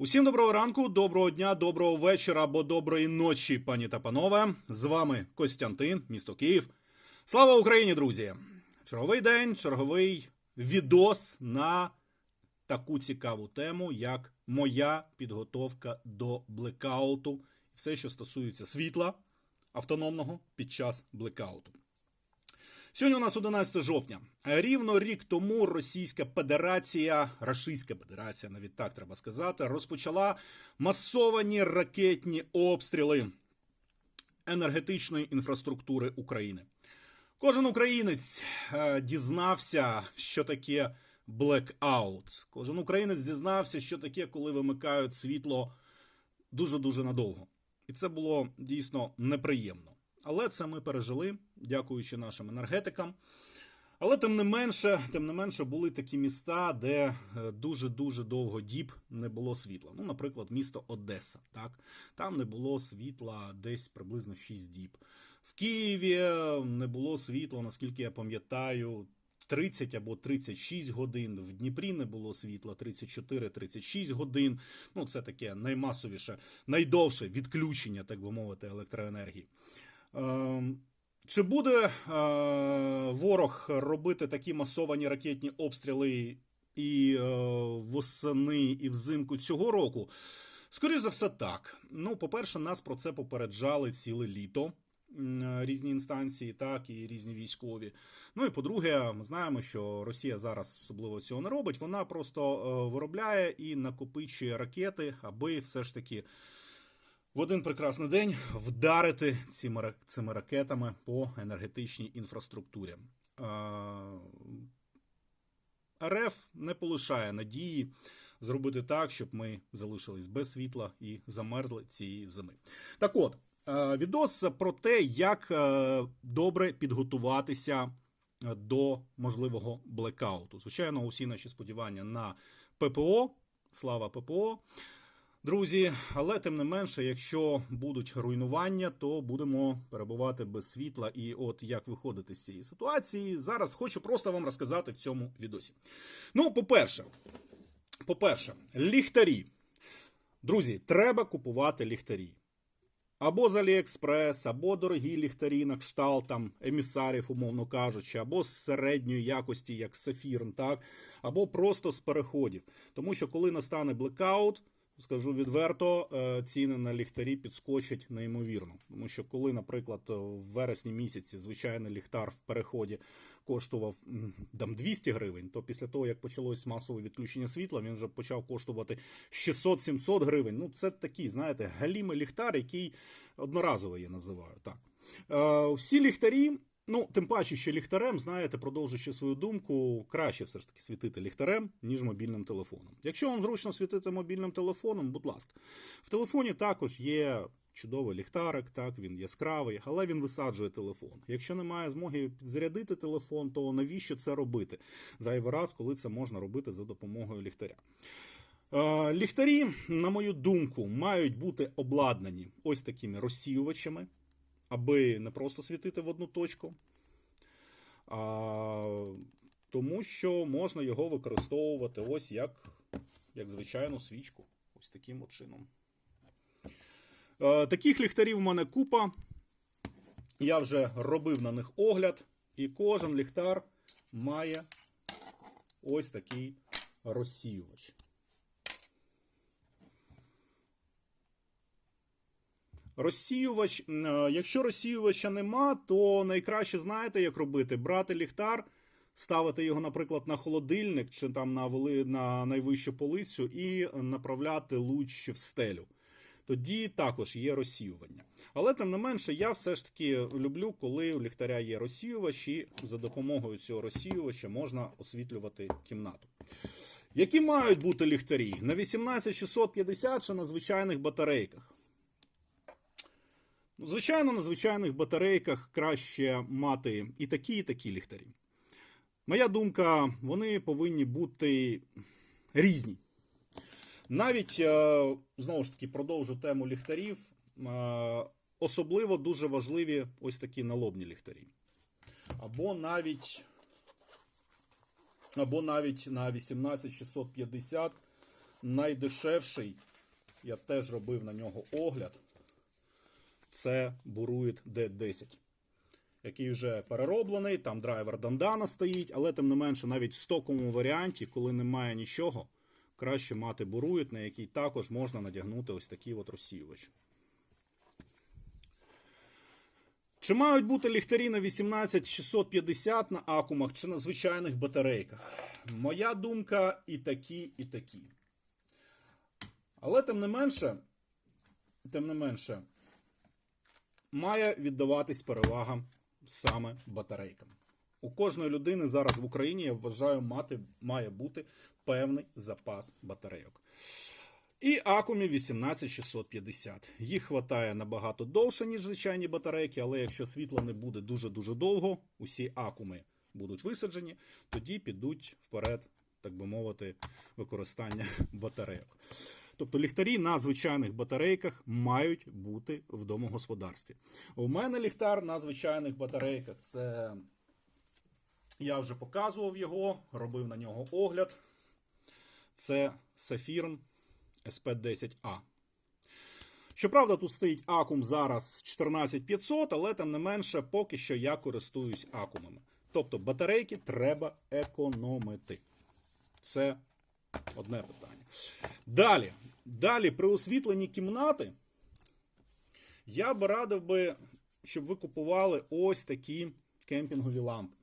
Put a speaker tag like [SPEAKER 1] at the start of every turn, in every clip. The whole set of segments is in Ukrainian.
[SPEAKER 1] Усім доброго ранку, доброго дня, доброго вечора або доброї ночі, пані та панове. З вами Костянтин, місто Київ. Слава Україні, друзі! Черговий день, черговий відос на таку цікаву тему, як моя підготовка до блекауту. Все, що стосується світла автономного під час блекауту. Сьогодні у нас 11 жовтня. Рівно рік тому Російська Федерація, Рашистська Федерація, навіть так треба сказати, розпочала масовані ракетні обстріли енергетичної інфраструктури України. Кожен українець е, дізнався, що таке блекаут. Кожен українець дізнався, що таке, коли вимикають світло дуже дуже надовго. І це було дійсно неприємно. Але це ми пережили, дякуючи нашим енергетикам. Але тим не менше, тим не менше, були такі міста, де дуже дуже довго діб не було світла. Ну, наприклад, місто Одеса. Так там не було світла десь приблизно 6 діб. В Києві не було світла, наскільки я пам'ятаю. 30 або 36 годин. В Дніпрі не було світла 34-36 годин. Ну, це таке наймасовіше, найдовше відключення, так би мовити, електроенергії. Ем, Чи буде е, ворог робити такі масовані ракетні обстріли і е, восени, і взимку цього року? Скоріше за все, так. Ну, по-перше, нас про це попереджали ціле літо. Різні інстанції, так і різні військові. Ну і по-друге, ми знаємо, що Росія зараз особливо цього не робить. Вона просто е, виробляє і накопичує ракети, аби все ж таки в один прекрасний день вдарити цими, цими ракетами по енергетичній інфраструктурі. РФ не полишає надії зробити так, щоб ми залишились без світла і замерзли цієї зими. Так от, відос про те, як е, добре підготуватися е, до можливого блекауту. Звичайно, усі наші сподівання на ППО. Слава ППО. Друзі, але тим не менше, якщо будуть руйнування, то будемо перебувати без світла. І от як виходити з цієї ситуації, зараз хочу просто вам розказати в цьому відосі. Ну, по-перше, по-перше, ліхтарі. Друзі, треба купувати ліхтарі. Або з Аліекспрес, або дорогі ліхтарі на кшталт там емісарів, умовно кажучи, або з середньої якості, як Сафірн, так, або просто з переходів. Тому що коли настане блекаут, скажу відверто, е, ціни на ліхтарі підскочать неймовірно. Тому що коли, наприклад, в вересні місяці звичайний ліхтар в переході коштував там 200 гривень, то після того, як почалось масове відключення світла, він вже почав коштувати 600-700 гривень. Ну, це такий, знаєте, галімий ліхтар, який одноразовий я називаю. Так. Е, всі ліхтарі. Ну, тим паче, що ліхтарем, знаєте, продовжуючи свою думку, краще все ж таки світити ліхтарем, ніж мобільним телефоном. Якщо вам зручно світити мобільним телефоном, будь ласка. В телефоні також є чудовий ліхтарик, так, він яскравий, але він висаджує телефон. Якщо немає змоги підзарядити телефон, то навіщо це робити? Зайвий раз, коли це можна робити за допомогою ліхтаря. Е, Ліхтарі, на мою думку, мають бути обладнані ось такими розсіювачами, аби не просто світити в одну точку, а тому що можна його використовувати ось як, як звичайну свічку. Ось таким от чином. Е, Таких ліхтарів в мене купа. Я вже робив на них огляд, і кожен ліхтар має ось такий розсіювач. Розсіювач, е, якщо розсіювача нема, то найкраще знаєте, як робити: брати ліхтар, ставити його, наприклад, на холодильник чи там на, вели, на найвищу полицю і направляти луч в стелю. Тоді також є розсіювання. Але тим не менше, я все ж таки люблю, коли у ліхтаря є розсіювач, і за допомогою цього розсіювача можна освітлювати кімнату. Які мають бути ліхтарі? На 18650 чи на звичайних батарейках? Ну, Звичайно, на звичайних батарейках краще мати і такі, і такі ліхтарі. Моя думка, вони повинні бути різні. Навіть, е, знову ж таки, продовжу тему ліхтарів. е, Особливо дуже важливі ось такі налобні ліхтарі. Або навіть, або навіть на 18650 найдешевший я теж робив на нього огляд. Це Buruit D10, який вже перероблений, там драйвер Дандана стоїть, але тим не менше, навіть в стоковому варіанті, коли немає нічого, краще мати Buruit, на який також можна надягнути ось такий от розсіювач. Чи мають бути ліхтарі на 18650 на акумах чи на звичайних батарейках? Моя думка і такі, і такі. Але тим не менше, тим не менше, має віддаватись перевага саме батарейкам. У кожної людини зараз в Україні, я вважаю, мати, має бути певний запас батарейок. І акумів 18650. Їх хватає набагато довше, ніж звичайні батарейки, але якщо світла не буде дуже-дуже довго, усі акуми будуть висаджені, тоді підуть вперед, так би мовити, використання батарейок. Тобто ліхтарі на звичайних батарейках мають бути в домогосподарстві. У мене ліхтар на звичайних батарейках. Це я вже показував його, робив на нього огляд. Це Saphirn SP10A. Щоправда, тут стоїть акум зараз 14500, але тим не менше, поки що я користуюсь акумами. Тобто батарейки треба економити. Це одне питання. Далі, далі при освітленні кімнати я б радив би, щоб ви купували ось такі кемпінгові лампи.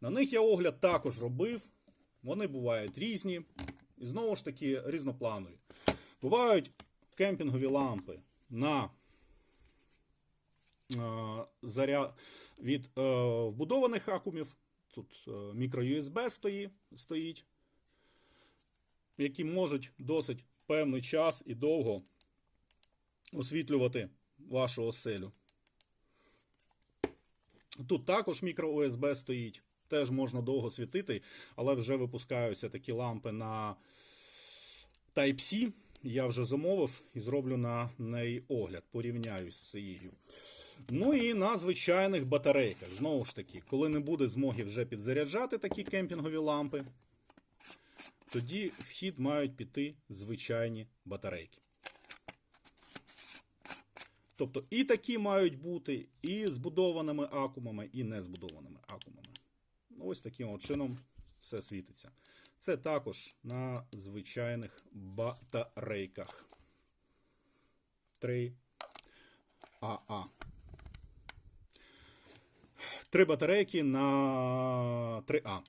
[SPEAKER 1] На них я огляд також робив. Вони бувають різні. І знову ж таки різнопланові. Бувають кемпінгові лампи на е, заряд від е, вбудованих акумів. Тут е, мікро-USB стоїть, які можуть досить певний час і довго освітлювати вашу оселю. Тут також мікро-USB стоїть. Теж можна довго світити, але вже випускаються такі лампи на Type-C. Я вже замовив і зроблю на неї огляд, порівняю з цією. Ну і на звичайних батарейках. Знову ж таки, коли не буде змоги вже підзаряджати такі кемпінгові лампи, тоді в хід мають піти звичайні батарейки. Тобто і такі мають бути, і збудованими акумами, і не збудованими акумами. Ось таким от чином все світиться. Це також на звичайних батарейках. 3 АА. Три батарейки на 3А.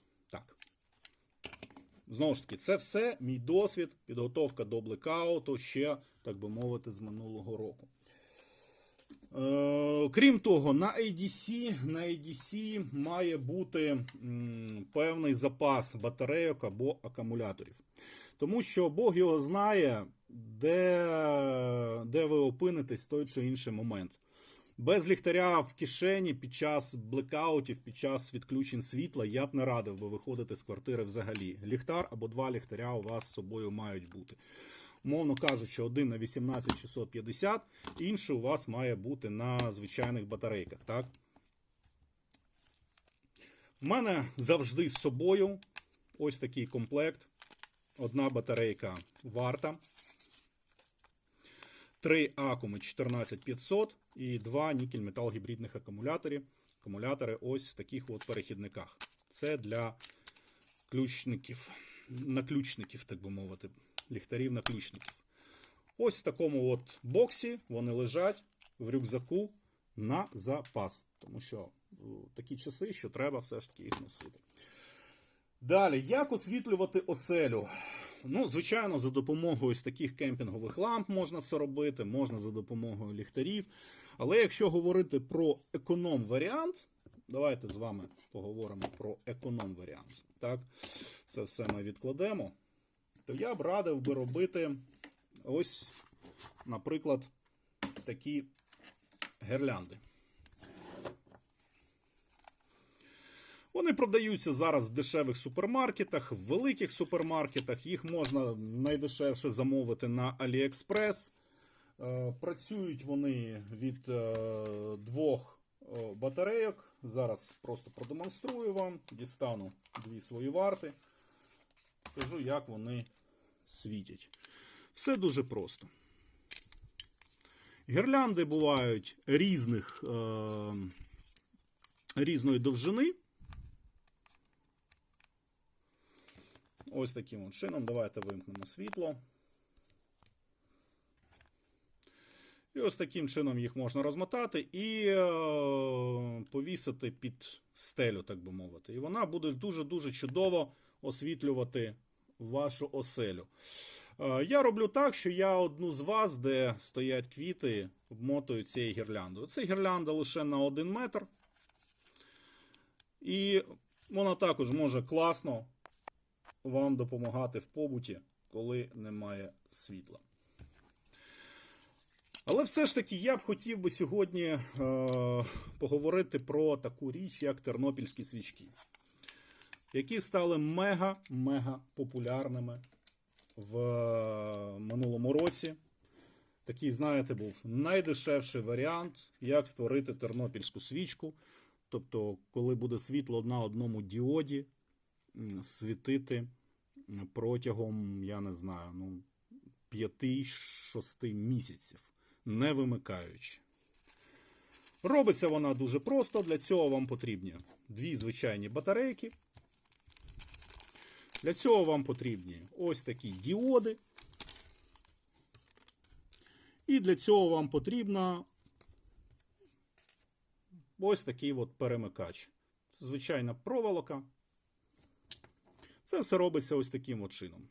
[SPEAKER 1] Знову ж таки, це все мій досвід, підготовка до блекауту ще, так би мовити, з минулого року. Е, Крім того, на ADC, на ADC має бути м, певний запас батарейок або акумуляторів. Тому що Бог його знає, де, де ви опинитесь в той чи інший момент. Без ліхтаря в кишені під час блекаутів, під час відключень світла я б не радив би виходити з квартири взагалі. Ліхтар або два ліхтаря у вас з собою мають бути. Умовно кажучи, один на 18650, інший у вас має бути на звичайних батарейках. Так? У мене завжди з собою ось такий комплект. Одна батарейка варта. Три акуми 14500 і два нікель-метал гібридних акумулятори. Акумулятори ось в таких от перехідниках. Це для ключників, наключників, так би мовити, ліхтарів наключників. Ось в такому от боксі вони лежать в рюкзаку на запас. Тому що такі часи, що треба все ж таки їх носити. Далі, як освітлювати оселю? Ну, звичайно, за допомогою ось таких кемпінгових ламп можна це робити, можна за допомогою ліхтарів. Але якщо говорити про економ-варіант, давайте з вами поговоримо про економ-варіант. Так, це все ми відкладемо. То я б радив би робити ось, наприклад, такі гірлянди. Вони продаються зараз в дешевих супермаркетах, в великих супермаркетах. Їх можна найдешевше замовити на AliExpress. Е, Працюють вони від е, двох е, батарейок. Зараз просто продемонструю вам. Дістану дві свої варти. Покажу, як вони світять. Все дуже просто. Гірлянди бувають різних, різної довжини. Ось таким чином. Давайте вимкнемо світло. І ось таким чином їх можна розмотати і е, повісити під стелю, так би мовити. І вона буде дуже-дуже чудово освітлювати вашу оселю. Е, я роблю так, що я одну з вас, де стоять квіти, обмотую цією гірляндою. Це гірлянда лише на один метр. І вона також може класно вам допомагати в побуті, коли немає світла. Але все ж таки я б хотів би сьогодні е, поговорити про таку річ, як тернопільські свічки, які стали мега-мега популярними в е, минулому році. Такий, знаєте, був найдешевший варіант, як створити тернопільську свічку. Тобто, коли буде світло на одному діоді, світити протягом, я не знаю, ну, 5-6 місяців, не вимикаючи. Робиться вона дуже просто. Для цього вам потрібні дві звичайні батарейки. Для цього вам потрібні ось такі діоди. І для цього вам потрібна ось такий от перемикач. Звичайна проволока. Це все робиться ось таким от чином.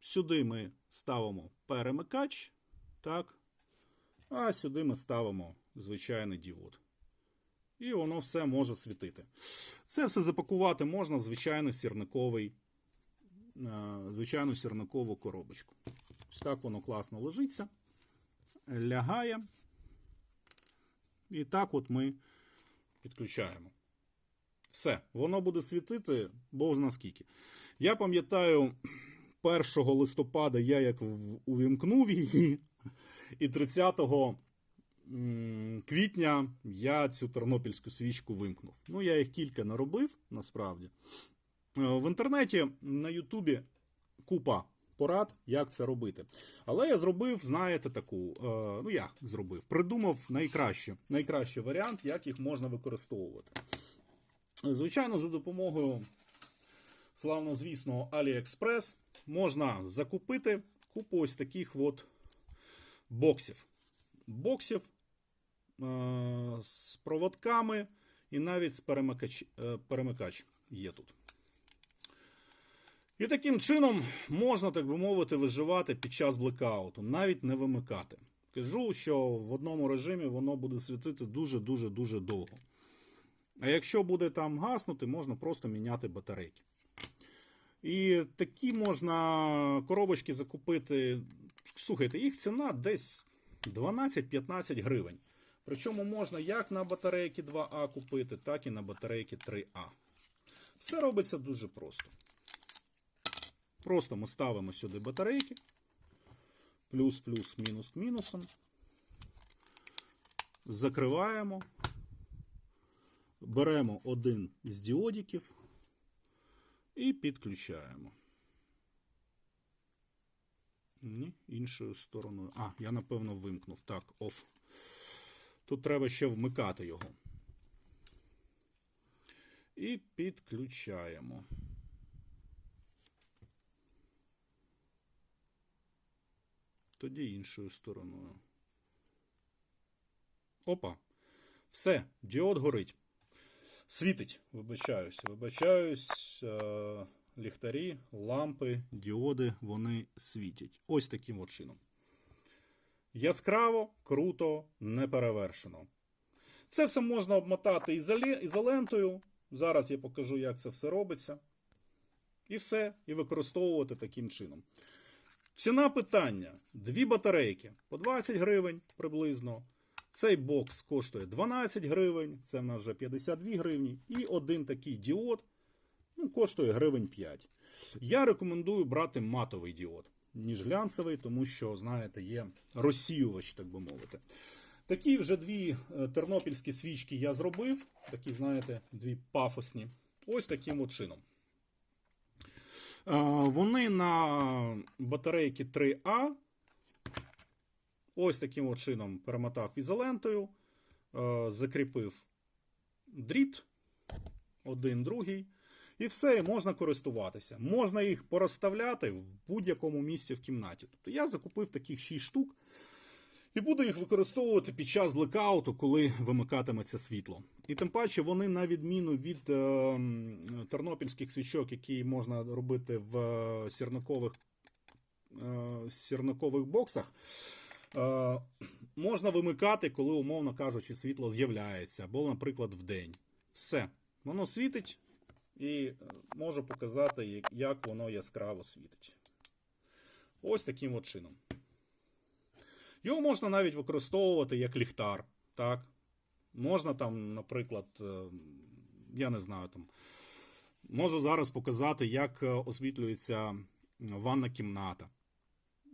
[SPEAKER 1] Сюди ми ставимо перемикач, так, а сюди ми ставимо звичайний діод. І воно все може світити. Це все запакувати можна в звичайний сірниковий, е, звичайну сірникову коробочку. Ось так воно класно лежиться, лягає. І так от ми підключаємо. Все, воно буде світити, бог зна скільки. Я пам'ятаю, 1 листопада я як увімкнув її, і 30 квітня я цю тернопільську свічку вимкнув. Ну, я їх кілька наробив, насправді. Е, В інтернеті на Ютубі купа порад, як це робити. Але я зробив, знаєте, таку. е, ну як зробив? Придумав найкраще, найкращий варіант, як їх можна використовувати. Звичайно, за допомогою славнозвісного AliExpress можна закупити купу ось таких от боксів. Боксів е- з проводками і навіть з перемикач, е, перемикач є тут. І таким чином можна, так би мовити, виживати під час блекауту, навіть не вимикати. Кажу, що в одному режимі воно буде світити дуже-дуже дуже довго. А якщо буде там гаснути, можна просто міняти батарейки. І такі можна коробочки закупити. Слухайте, їх ціна десь 12-15 гривень. Причому можна як на батарейки 2А купити, так і на батарейки 3А. Все робиться дуже просто. Просто ми ставимо сюди батарейки. Плюс, плюс, мінус мінусом. Закриваємо. Беремо один з діодиків і підключаємо. Ні, іншою стороною. А, я напевно вимкнув. Так, оф. Тут треба ще вмикати його. І підключаємо. Тоді іншою стороною. Опа. Все, діод горить. Світить, вибачаюсь. Вибачаюсь. Е- ліхтарі, лампи, діоди, вони світять. Ось таким от чином. Яскраво, круто, неперевершено. Це все можна обмотати ізолентою. Зараз я покажу, як це все робиться. І все, і використовувати таким чином. Ціна питання: дві батарейки по 20 гривень приблизно. Цей бокс коштує 12 гривень, це в нас вже 52 гривні. І один такий діод ну, коштує гривень 5. Я рекомендую брати матовий діод, ніж глянцевий, тому що, знаєте, є розсіювач, так би мовити. Такі вже дві е, тернопільські свічки я зробив. Такі, знаєте, дві пафосні. Ось таким от чином. Е, Вони на батарейки 3А Ось таким чином перемотав ізолентою, е, закріпив дріт, один, другий. І все, і можна користуватися. Можна їх порозставляти в будь-якому місці в кімнаті. Тобто я закупив таких 6 штук і буду їх використовувати під час блекауту, коли вимикатиметься світло. І тим паче вони, на відміну від е, тернопільських свічок, які можна робити в е, сірникових, е, сірникових боксах, можна вимикати, коли, умовно кажучи, світло з'являється, або, наприклад, в день. Все, воно світить і е, можу показати, як- воно яскраво світить. Ось таким от чином. Його можна навіть використовувати як ліхтар. Так? Можна там, наприклад, е, я не знаю, там, можу зараз показати, як е, освітлюється ванна кімната.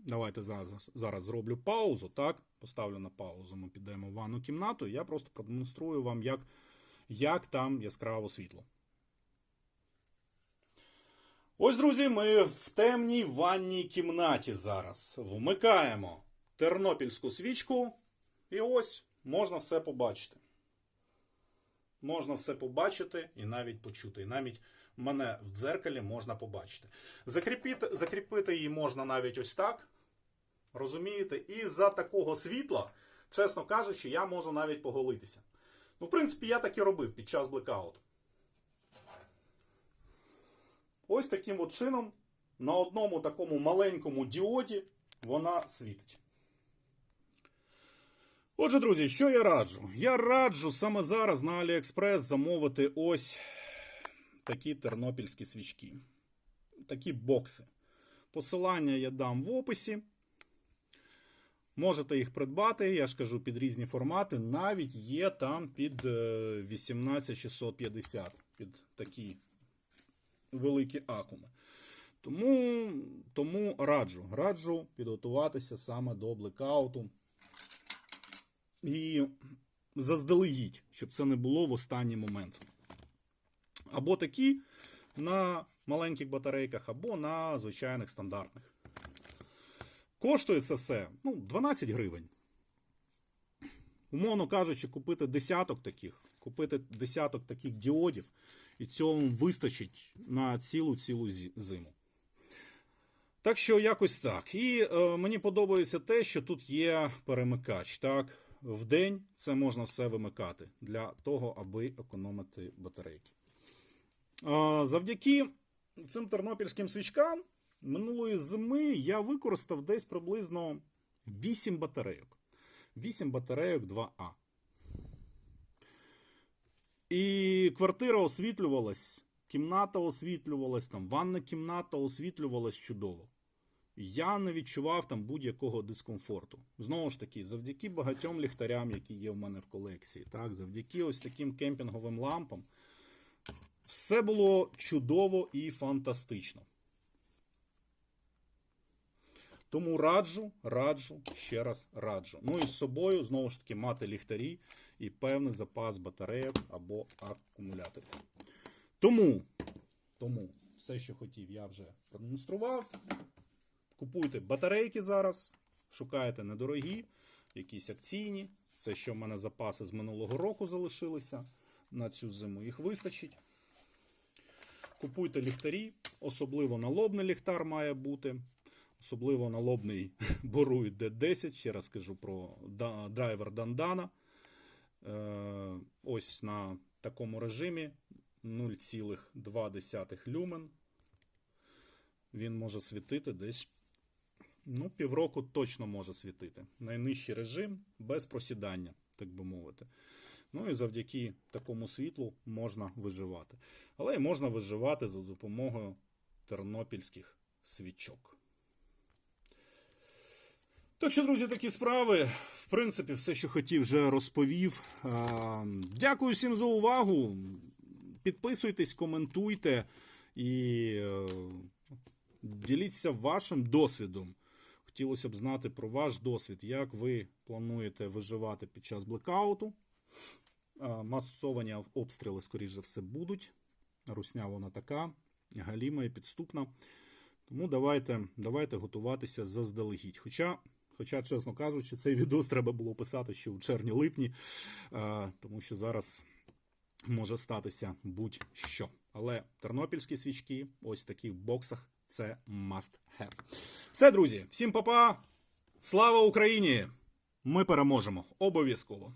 [SPEAKER 1] Давайте зараз, зараз зроблю паузу, так? Поставлю на паузу, ми підемо в ванну кімнату, і я просто продемонструю вам, як, як там яскраво світло. Ось, друзі, ми в темній ванній кімнаті зараз. Вмикаємо тернопільську свічку, і ось можна все побачити. Можна все побачити і навіть почути. І навіть мене в дзеркалі можна побачити. Закріпити, закріпити її можна навіть ось так. Розумієте? І за такого світла, чесно кажучи, я можу навіть поголитися. Ну, в принципі, я так і робив під час блекауту. Ось таким от чином на одному такому маленькому діоді вона світить. Отже, друзі, що я раджу? Я раджу саме зараз на AliExpress замовити ось такі тернопільські свічки. Такі бокси. Посилання я дам в описі. Можете їх придбати, я ж кажу, під різні формати. Навіть є там під е, 18650, під такі великі акуми. Тому, тому раджу, раджу підготуватися саме до блекауту. І заздалегідь, щоб це не було в останній момент. Або такі на маленьких батарейках, або на звичайних стандартних. Коштує це все ну, 12 гривень. Умовно кажучи, купити десяток таких, купити десяток таких діодів, і цього вистачить на цілу-цілу зиму. Так що якось так. І е, мені подобається те, що тут є перемикач. Так, в день це можна все вимикати для того, аби економити батарейки. Е, завдяки цим тернопільським свічкам минулої зими я використав десь приблизно 8 батарейок. 8 батарейок 2А. І квартира освітлювалась, кімната освітлювалась, там ванна кімната освітлювалась чудово. Я не відчував там будь-якого дискомфорту. Знову ж таки, завдяки багатьом ліхтарям, які є в мене в колекції, так, завдяки ось таким кемпінговим лампам, все було чудово і фантастично. Тому раджу, раджу, ще раз раджу. Ну і з собою, знову ж таки, мати ліхтарі і певний запас батарейок або акумуляторів. Тому, тому все, що хотів, я вже продемонстрував. Купуйте батарейки зараз, шукайте недорогі, якісь акційні. Це що в мене запаси з минулого року залишилися. На цю зиму їх вистачить. Купуйте ліхтарі, особливо налобний ліхтар має бути. Особливо налобний Boruid D10. Ще раз кажу про драйвер Дандана. Е, ось на такому режимі 0,2 люмен. Він може світити десь ну, півроку точно може світити. Найнижчий режим без просідання, так би мовити. Ну і завдяки такому світлу можна виживати. Але й можна виживати за допомогою тернопільських свічок. Так що, друзі, такі справи. В принципі, все, що хотів, вже розповів. Дякую всім за увагу. Підписуйтесь, коментуйте і е, діліться вашим досвідом. Хотілося б знати про ваш досвід, як ви плануєте виживати під час блекауту. Масовані обстріли, скоріш за все, будуть. Русня вона така, галіма і підступна. Тому давайте, давайте готуватися заздалегідь. Хоча Хоча, чесно кажучи, цей відос треба було писати ще у червні-липні, е, тому що зараз може статися будь-що. Але тернопільські свічки, ось в таких боксах, це must have. Все, друзі, всім па-па! Слава Україні! Ми переможемо обов'язково.